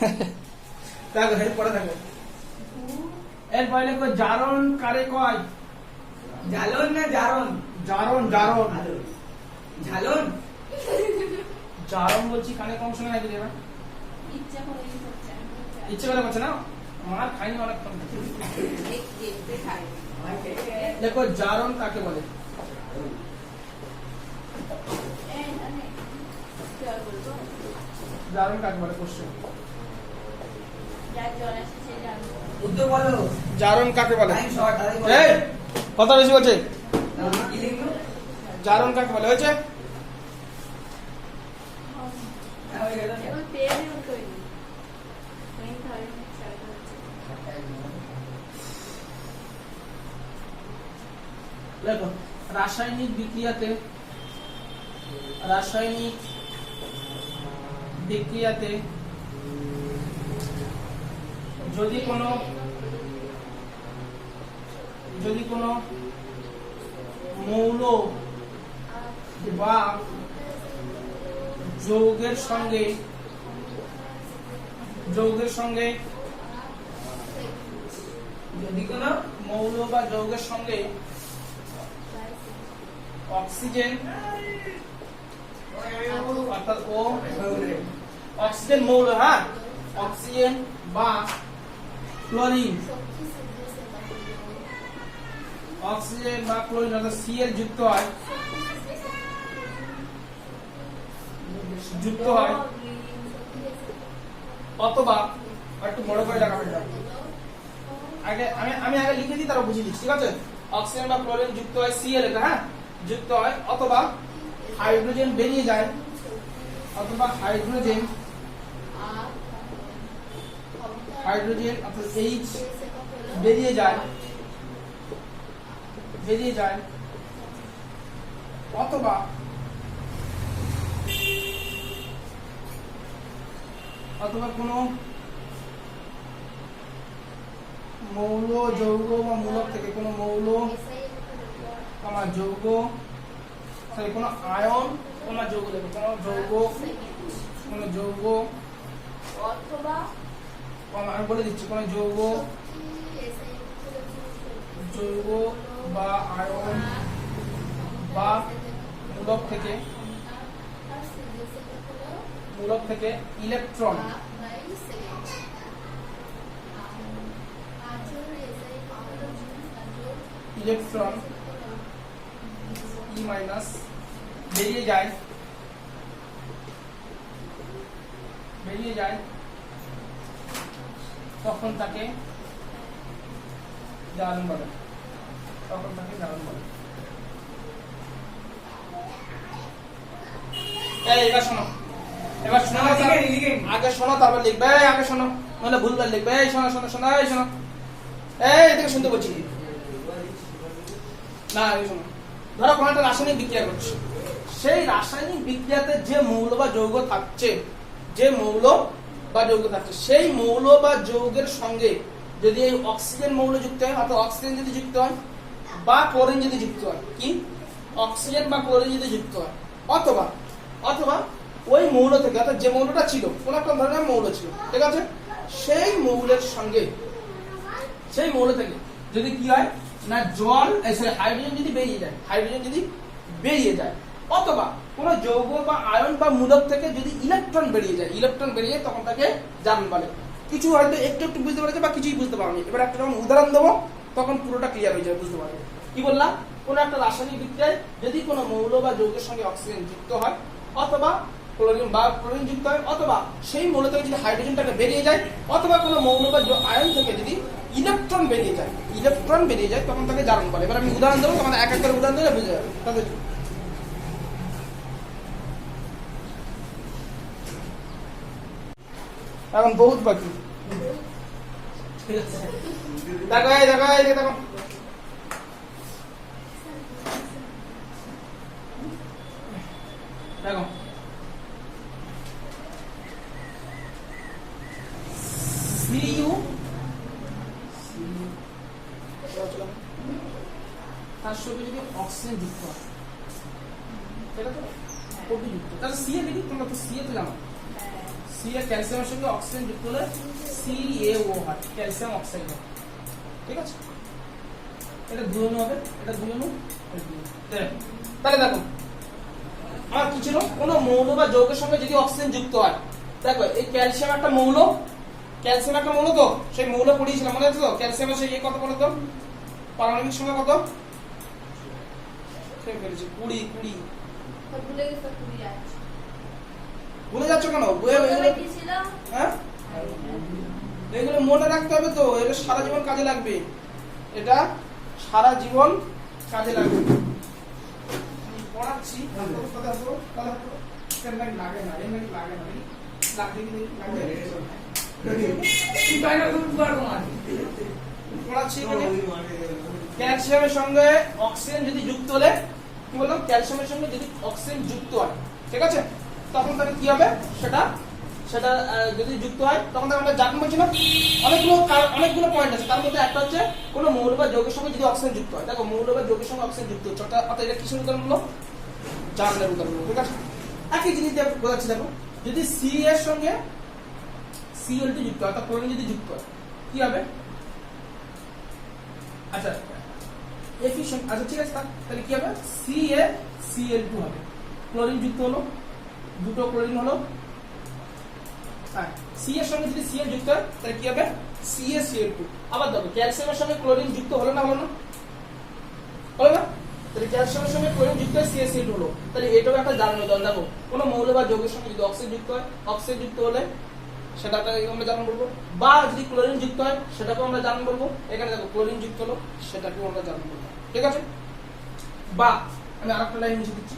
দেখো এর পরে দেখো এরপরে লিখো জারণ কারে কয়? ঝালন না জারন জারণ জারণ। ঝালন? জারণ বলছি কানে কম শোনা নাকি দেবা? ইচ্ছা করে করছে ইচ্ছে করে করছে না? মার খাইনি অনেক খাই দেখো জারণ কাকে বলে? কি জারণ কাকে বলে? কোশ্চেন জারণ কাকে বলে? কথা বেশি বলছে। জারণ কাকে বলে? হয়েছে? হ্যাঁ, রাসায়নিক বিক্রিয়াতে রাসায়নিক বিক্রিয়াতে যদি কোনো যদি কোনো মৌল বা যৌগের সঙ্গে যৌগের সঙ্গে, যদি কোনো মৌল বা যৌগের সঙ্গে অক্সিজেন, অর্থাৎ ও, অক্সিজেন মৌল হ্যাঁ? অক্সিজেন বা ক্লোরিন। অক্সিজেন বা ক্লোরিন অর্থাৎ সিএল যুক্ত হয়। যুক্ত হয়। অথবা একটু বড় করে হয়ে আগে আমি আমি আগে লিখে দিই, তারপর বুঝিয়ে দিচ্ছি, ঠিক আছে? অক্সিজেন বা ক্লোরিন যুক্ত হয় সিএল এটা হ্যাঁ? যুক্ত হয় অথবা হাইড্রোজেন বেরিয়ে যায়। অথবা হাইড্রোজেন হাইড্রোজেন অর্থাৎ এইচ বেরিয়ে যায় বেরিয়ে যায়, অথবা অথবা কোনো মৌল যৌগ বা মূলক থেকে কোনো মৌল কমা যৌগ সরি কোনো আয়ন কমা যৌগ দেবে কোনো যৌগ কোনো যৌগ, অথবা আমি বলে দিচ্ছি, কোনো যৌগ যৌগ বা আয়ন বা মূলক থেকে মূলক থেকে ইলেকট্রন। ইলেকট্রন ই মাইনাস বেরিয়ে যায়। বেরিয়ে যায়। তখন তাকে জারণ বলে। তখন তাকে জারণ বলে। এবার শোনো। এবার শোনো না, লিখে নিন, লিখে। নিন। আগে শোনো তারপর লিখবে। আগে শোনো। নাহলে ভুলবার লিখবে। এই শোনো শোনো শোনো এই শোনো। এই এদিকে শুনতে বলছি। না এই শোনো। ধরো কোনো একটা রাসায়নিক বিক্রিয়া করছে। সেই রাসায়নিক বিক্রিয়াতে যে মৌল বা যৌগ থাকছে যে মৌল বা যৌগ থাকছে। সেই মৌল বা যৌগের সঙ্গে যদি এই অক্সিজেন মৌল যুক্ত হয়, অর্থাৎ অক্সিজেন যদি যুক্ত হয় বা ক্লোরিন যদি যুক্ত হয়, কি? অক্সিজেন বা ক্লোরিন যদি যুক্ত হয়। অথবা অথবা ওই মৌল থেকে, অর্থাৎ যে মৌলটা ছিল, কোন একটা ধরনের মৌল ছিল, ঠিক আছে? সেই মৌলের সঙ্গে, সেই মৌল থেকে যদি কি হয়? না, জল হাইড্রোজেন যদি বেরিয়ে যায় হাইড্রোজেন যদি বেরিয়ে যায় অথবা কোন যৌগ বা আয়ন বা মূলক থেকে যদি ইলেকট্রন বেরিয়ে যায় ইলেকট্রন বেরিয়ে তখন তাকে জারণ বলে। কিছু হয়তো একটু একটু বুঝতে পারছে বা কিছুই বুঝতে পারোনি। এবার একটা যখন উদাহরণ দেবো, তখন পুরোটা ক্লিয়ার হয়ে যাবে, বুঝতে পারবে। কি বললাম? কোন একটা রাসায়নিক বিক্রিয়ায় যদি কোনো মৌল বা যৌগের সঙ্গে অক্সিজেন যুক্ত হয়, অথবা ক্লোরিন বা ক্লোরিন যুক্ত হয়, অথবা সেই মৌল থেকে যদি হাইড্রোজেনটাকে বেরিয়ে যায়, অথবা কোনো মৌল বা আয়ন থেকে যদি ইলেকট্রন বেরিয়ে যায় ইলেকট্রন বেরিয়ে যায়, তখন তাকে জারণ বলে। এবার আমি উদাহরণ দেবো, তোমাদের এক এক করে উদাহরণ দিলে বুঝে যাবে। তাহলে এখন বহুত বাকি। দেখো এই দেখো এই যে দেখো দেখো সিইউ তার সঙ্গে যদি অক্সিজেন যুক্ত হয়। সেটা তো? কবি যুক্ত। তাহলে সিএ দেখি তোমরা তো সিএ তো জানো। হ্যাঁ সি এ ক্যালসিয়ামের সঙ্গে অক্সিজেন যুক্ত হলে সি এ ও হয়। ক্যালসিয়াম অক্সাইড হয়। ঠিক আছে? এটা অণু হবে। এটা অণু। দেখ। তাহলে দেখো আর কি ছিল? কোনো মৌল বা যৌগের সঙ্গে যদি অক্সিজেন যুক্ত হয়, দেখো, এই ক্যালসিয়াম একটা মৌল। ক্যালসিয়াম একটা মৌল তো? সেই মৌল পড়িয়েছিলাম মনে আছে তো? ক্যালসিয়ামের সেই কত বলো তো পারমাণবিক সংখ্যা কত? কুড়ি কুড়ি। কুড়ি ভুলে যাচ্ছ কেন? এগুলো হ্যাঁ? এগুলো মনে রাখতে হবে তো এটা সারা জীবন কাজে লাগবে। এটা সারা জীবন কাজে লাগবে। পড়াচ্ছি লাগে না, লাগে না, এখানে। ক্যালসিয়ামের সঙ্গে অক্সিজেন যদি যুক্ত হলে কি বললাম? ক্যালসিয়ামের সঙ্গে যদি অক্সিজেন যুক্ত হয় ঠিক আছে? তখন তাহলে কি হবে? সেটা সেটা যদি যুক্ত হয় তখন তাহলে আমরা জানব বলছি অনেকগুলো অনেকগুলো পয়েন্ট আছে। তার মধ্যে একটা হচ্ছে কোনো মৌল বা যৌগের সঙ্গে যদি অক্সিজেন যুক্ত হয়। দেখো মৌল বা যৌগের সঙ্গে অক্সিজেন যুক্ত হচ্ছে। অর্থাৎ এটা কিসের উদাহরণ হলো জার্নের হলো, ঠিক আছে? একই জিনিস বোঝাচ্ছি দেখো যদি সি এর সঙ্গে সিএল টু যুক্ত হয় অর্থাৎ ক্লোরিন যদি যুক্ত হয় কি হবে? আচ্ছা এফিশিয়েন্ট আচ্ছা ঠিক আছে তাহলে কি হবে? সি এ সিএল টু হবে। ক্লোরিন যুক্ত হলো। দুটো ক্লোরিন হলো। সি এর সঙ্গে যদি সিএল যুক্ত হয়, তাহলে কি হবে? সি এ সিএল টু আবার দেখো ক্যালসিয়ামের সঙ্গে ক্লোরিন যুক্ত হলো না হলো না? হলো না? তাহলে ক্যালসিয়ামের সঙ্গে ক্লোরিন যুক্ত হয় সিএ সিএল টু হলো। তাহলে এটাও একটা জানানো দল দেখো, কোনো মৌল বা যৌগের সঙ্গে যদি অক্সিজেন যুক্ত হয় অক্সিজেন যুক্ত হলে সেটাকে আমরা জানান বলব। বা যদি ক্লোরিন যুক্ত হয়, সেটাকেও আমরা জানান বলব। এখানে দেখো ক্লোরিন যুক্ত হলো, সেটাকেও আমরা জানান বলব। ঠিক আছে? বা আমি আরেকটা লাইন মুছে দিচ্ছি।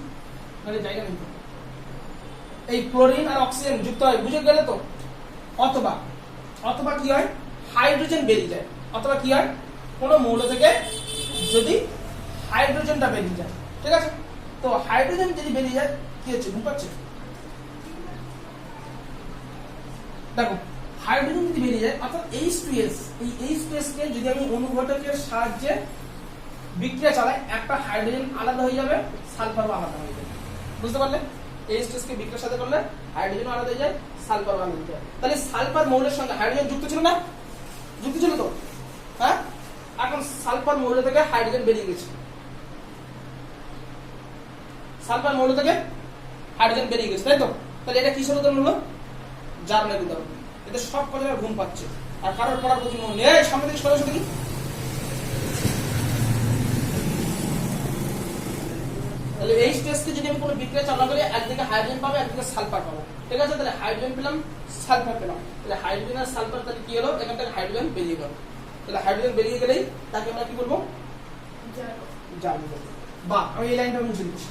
নাহলে জায়গা নেই তো। এই ক্লোরিন আর অক্সিজেন যুক্ত হয়, বুঝে গেলে তো? অথবা অথবা কি হয়? হাইড্রোজেন বেরিয়ে যায়। অথবা কি হয়? কোনো মৌল থেকে যদি হাইড্রোজেনটা বেরিয়ে যায়। ঠিক আছে? তো হাইড্রোজেন যদি বেরিয়ে যায়, কি হচ্ছে? ঘুম পাচ্ছে? দেখো, হাইড্রোজেন যদি বেরিয়ে যায়, অর্থাৎ এইচ টু এস এই এইচ কে যদি আমি অনুঘটকের সাহায্যে বিক্রিয়া চালাই, একটা হাইড্রোজেন আলাদা হয়ে যাবে, সালফারও আলাদা হয়ে যাবে। বুঝতে পারলে? সঙ্গে হ্যাঁ? এখন মৌল থেকে হাইড্রোজেন বেরিয়ে গেছে। সালফার থেকে হাইড্রোজেন বেরিয়ে গেছে, তাই তো? তাহলে এটা এতে সব ঘুম পাচ্ছে। আর কারোর পড়ার প্রতি মন নেই সামনে থেকে সরে এসো দেখি তাহলে এই স্টেজকে যদি আমি কোনো বিক্রিয়া চালনা করি একদিকে হাইড্রোজেন পাবো একদিকে সালফার পাবো। ঠিক আছে? তাহলে হাইড্রোজেন পেলাম সালফার পেলাম। তাহলে হাইড্রোজেন আর সালফার তাহলে কি হলো? এখান থেকে হাইড্রোজেন বেরিয়ে গেল। তাহলে হাইড্রোজেন বেরিয়ে গেলেই তাকে আমরা কি বলব? জানো বা, আমি এই লাইনটা মুছে দিচ্ছি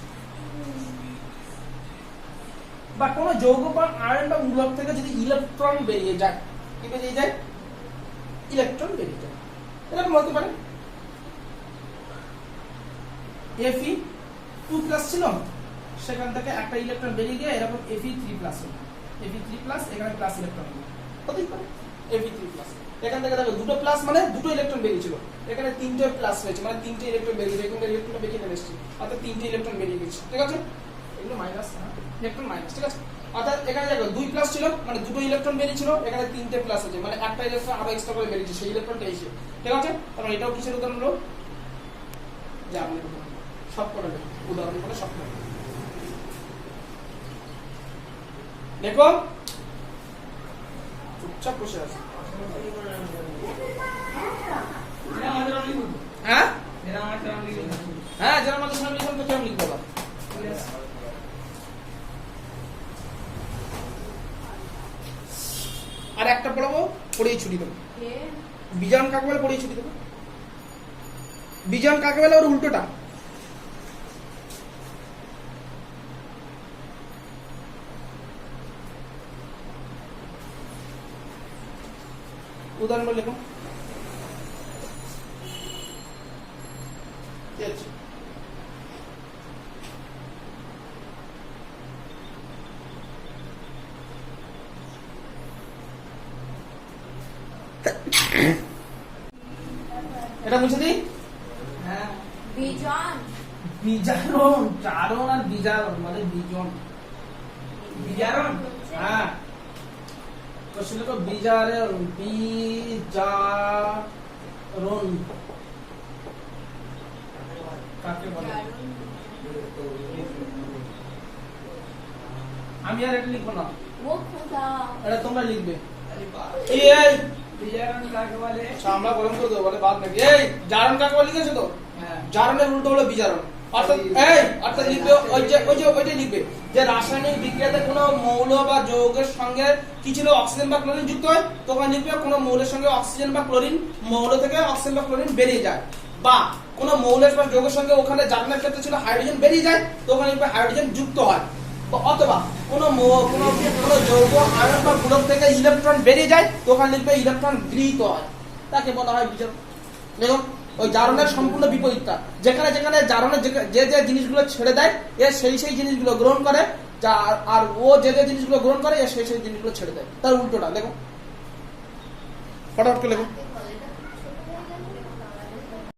বা, কোনো যৌগ বা আয়ন বা মূলক থেকে যদি ইলেকট্রন বেরিয়ে যায়, কি বেরিয়ে যায়? ইলেকট্রন বেরিয়ে যায়। এরকম বলতে পারে এফি টু প্লাস ছিল, সেখান থেকে একটা ইলেকট্রন বেরিয়ে গিয়ে এরকম এফি থ্রি প্লাস হলো। এফি থ্রি প্লাস এখানে প্লাস ইলেকট্রন হলো। হতেই পারে এফি থ্রি প্লাস এখান থেকে দেখো, দুটো প্লাস মানে দুটো ইলেকট্রন বেরিয়েছিল। এখানে তিনটে প্লাস হয়েছে মানে তিনটে ইলেকট্রন বেরিয়েছে এখানে ইলেকট্রন বেরিয়ে চলে এসেছে। অর্থাৎ তিনটে ইলেকট্রন বেরিয়ে গেছে ঠিক আছে? এগুলো মাইনাস ইলেকট্রন মাইনাস ঠিক আছে? অর্থাৎ এখানে দেখো, দুই প্লাস ছিল মানে দুটো ইলেকট্রন বেরিয়েছিল, এখানে তিনটে প্লাস আছে মানে একটা ইলেকট্রন আরও এক্সট্রা করে বেরিয়েছে, সেই ইলেকট্রনটা এসে। ঠিক আছে? তারপর এটাও কিসের উদাহরণ হলো? যে আপনি সব করে। উদাহরণ করে সব দেখো। চুপচাপ বসে আছে। হ্যাঁ? হ্যাঁ যারা আমাদের সামনে লিখবেন তো কেমন লিখতে পারো আর একটা পড়াবো পড়েই ছুটি দেবো। বিজান কাকে বলে পড়েই ছুটি দেবো। বিজান কাকে বলে ওর উল্টোটা। উদাহরণ বলে লেখো। এটা মুছে দিই? হ্যাঁ। বিজন। বিজারণ চারণ আর বিজারণ মানে বিজন। বিজারণ হ্যাঁ। প্রশ্ন লেখো বিজারণ বিজারণ কাকে বলে আমি আর এটা লিখবো না वो खुदा এটা তোমরা লিখবে এই এই বিজারণ কাকে বলে আচ্ছা, আমরা গরম করে দেবো বলে বাদ নাকি এই জারণ কাকে বলে লিখেছো তো হ্যাঁ জারণের উল্টো হলো বিজারণ অর্থাৎ এই অর্থাৎ লিখবে ওই যে ওই যে লিখবে যে রাসায়নিক কোনো মৌল বা যৌগের সঙ্গে অক্সিজেন বা যুক্ত হয়? লিখবে কোনো মৌলের সঙ্গে অক্সিজেন বা ক্লোরিন মৌল থেকে অক্সিজেন বা ক্লোরিন বেরিয়ে যায়। বা কোনো বা যৌগের সঙ্গে ওখানে ক্ষেত্রে ছিল হাইড্রোজেন বেরিয়ে যায়, তখন লিখবে হাইড্রোজেন যুক্ত হয়। অথবা কোনো কোনো যৌগ বা থেকে ইলেকট্রন বেরিয়ে যায়, তখন লিখবে ইলেকট্রন গৃহীত হয়। তাকে বলা হয় দেখো ওই জারণের সম্পূর্ণ বিপরীতটা। যেখানে যেখানে জারণের যে যে জিনিসগুলো ছেড়ে দেয়, এ সেই সেই জিনিসগুলো গ্রহণ করে, যা আর- আর ও যে যে জিনিসগুলো গ্রহণ করে, এ সেই সেই জিনিসগুলো ছেড়ে দেয়। তার উল্টোটা, দেখো। ফটাফট করে লেখো।